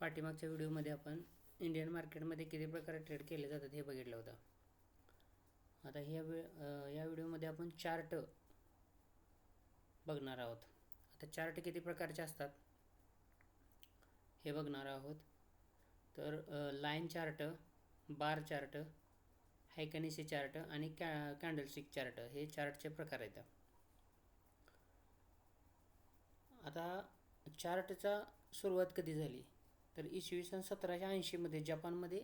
पाठीमागच्या व्हिडिओमध्ये आपण इंडियन मार्केटमध्ये किती प्रकारे ट्रेड केले जातात हे बघितलं होतं. आता ह्या वे या व्हिडिओमध्ये आपण चार्ट बघणार आहोत. आता चार्ट किती प्रकारचे असतात? हे बघणार आहोत. तर line chart bar chart Heikin Ashi chart आणि कॅ कॅन्डलस्टिक चार्ट हे चार्टचे प्रकार आहेत. आता चार्टचा सुरुवात कधी झाली? तर इसवी सन सतराशे ऐंशीमध्ये जपानमध्ये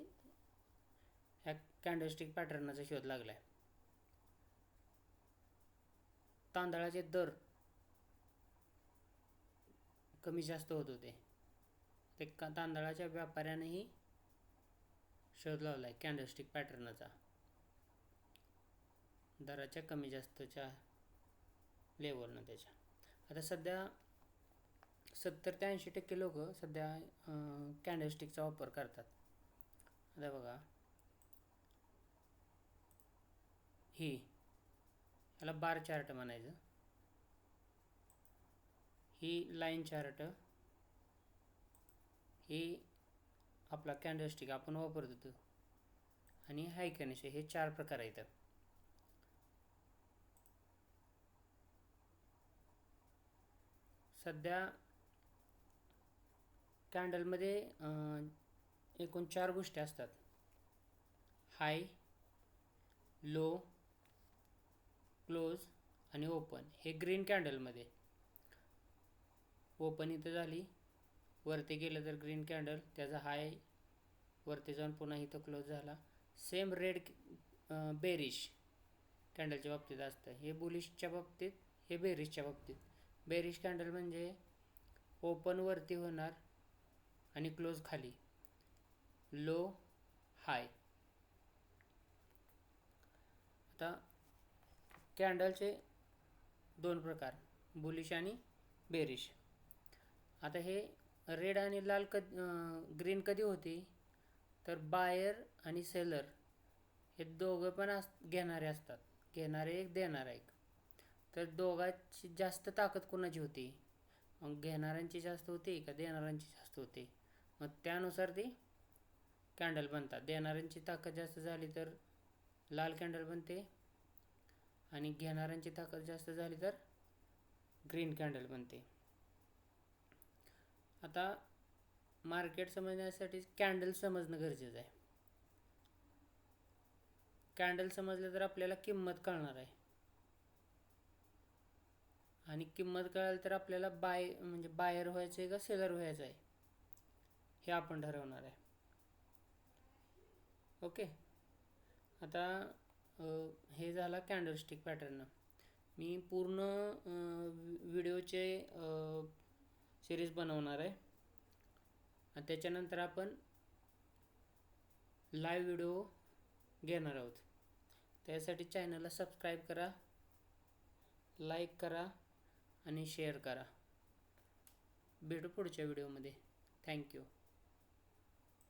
ह्या कॅन्डलस्टिक पॅटर्नाचा शोध लागला आहे तांदळाचे दर कमी जास्त होत होते. ते का तांदळाच्या व्यापाऱ्यानेही शोध लावला आहे कॅन्डलस्टिक पॅटर्नाचा दराच्या कमी जास्तच्या लेवलनं त्याच्या. आता सध्या सत्तर ते ऐंशी टक्के लोक सध्या कॅन्डलस्टिकचा वापर करतात. आता बघा. ही. याला बार चार्ट म्हणायचं. ही लाईन चार्ट. ही आपला कॅन्डलस्टिक आपण वापरत होतो. आणि हायकनिश हे चार प्रकार आहेत सध्या कॅन्डलमध्ये एकूण चार गोष्टी असतात. हाय लो क्लोज आणि ओपन. हे ग्रीन कॅन्डलमध्ये. ओपन इथं झाली. वरती गेलं तर ग्रीन कॅन्डल. त्याचा हाय वरती जाऊन पुन्हा इथं क्लोज झाला. सेम रेड बेरिश कॅन्डलच्या बाबतीत असतं. हे बुलिशच्या बाबतीत हे बेरिशच्या बाबतीत. बेरिश कॅन्डल म्हणजे ओपन वरती होणार आणि क्लोज खाली. लो हाय आता कॅन्डलचे दोन प्रकार बुलिश आणि बेरिश आता हे रेड आणि लाल कद ग्रीन कधी होती? तर बायर आणि सेलर हे दोघं पण अस घेणारे असतात. घेणारे एक देणारा एक. तर दोघांची जास्त ताकद कोणाची होती? मग घेणाऱ्यांची जास्त होते का देणाऱ्यांची जास्त होते? मग त्यानुसार ती कॅन्डल बनतात. देणाऱ्यांची ताकद जास्त झाली तर लाल कॅन्डल बनते आणि घेणाऱ्यांची ताकद जास्त झाली तर ग्रीन कॅन्डल बनते. आता मार्केट समजण्यासाठी कॅन्डल समजणं गरजेचं आहे. कॅन्डल समजलं तर आपल्याला किंमत कळणार आहे. आणि किंमत कळाली तर आपल्याला बाय म्हणजे बायर व्हायचं आहे का सेलर व्हायचं आहे हे आपण ठरवणार आहे. ओके? आता हे झाला कॅन्डलस्टिक पॅटर्न मी पूर्ण व्हिडिओचे सिरीज बनवणार आहे. त्याच्यानंतर आपण लाईव्ह व्हिडिओ घेणार आहोत. त्यासाठी चॅनलला सबस्क्राईब करा लाईक करा आणि शेअर करा. भेटू पुढच्या व्हिडिओमध्ये थँक्यू